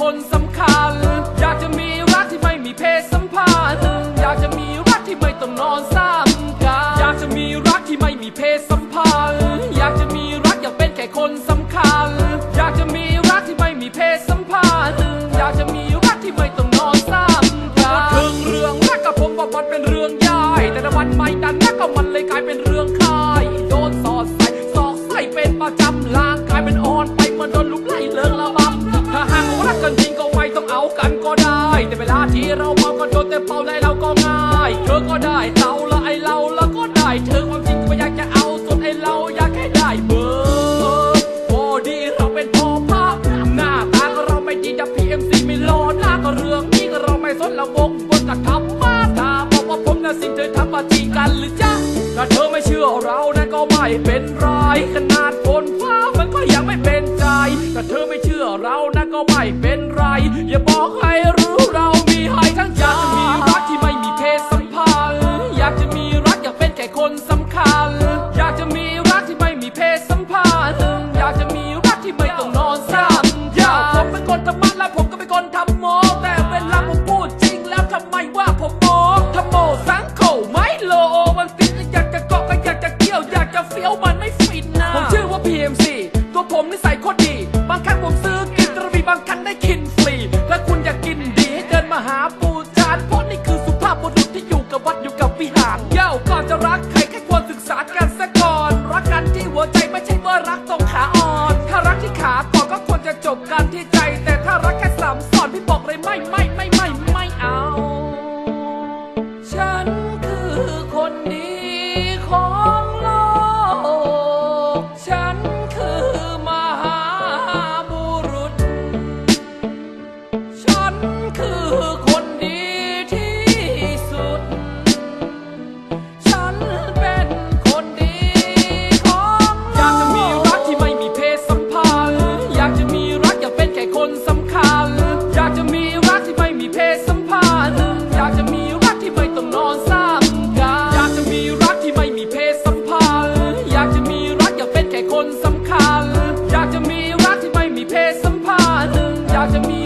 คนสำคัญ อยากจะมีรักที่ไม่มีเพศสัมพันธ์ อยากจะมีรักที่ไม่ต้องนอนซ้ำกันอยากจะมีรักที่ไม่มีเพศสัมพันธ์ กันก็ได้ แต่เวลาที่เราเมาก็โดนแต่เป่าได้เราก็ง่าย เธอก็ได้เราละไอเราแล้วก็ได้ เธอความจริงก็อยากจะเอาสุดไอเราอยากให้ได้เบอร์พอดีเราเป็นพอพักหน้าตาเราไม่ดีดับพีเอ็มซีไม่รอหน้าก็เรื่องนี้เราไม่สนเราบกบนจากธรรมาตาบอกว่าผมน่ะสิ่งเธอทำมาจริงกันหรือจ๊ะถ้าเธอไม่เชื่อเรานั้นก็ไม่เป็นไรขนาดฝนฟ้ามันก็ยังไม่เป็นใจถ้าเธอไม่เชื่อเรานั้นก็ไม่เป็นไรอย่า ฟี้ยวมันไม่ฟินนะผมชื่อว่า PMC ตัวผมนี่ใส่โคตรดี บางครั้งผมซื้อกินกระบีบางครั้งได้กินฟรีถ้าคุณอยากกินดีให้เดินมาหาปูชานเพราะนี่คือสุภาพบุรุษที่อยู่กับวัดอยู่กับวิหารเย้าก่อนจะรักใครแค่ควรศึกษากันซะก่อน รักกันที่หัวใจไม่ใช่ว่ารักตรงขาอ่อน ถ้ารักที่ขาก่อนก็ควรจะจบกันที่ใจ แต่ถ้ารักแค่สามสอนพี่บอกเลยไม่ไม่ไม่ไม่ไม่เอา ฉันคือ out to me.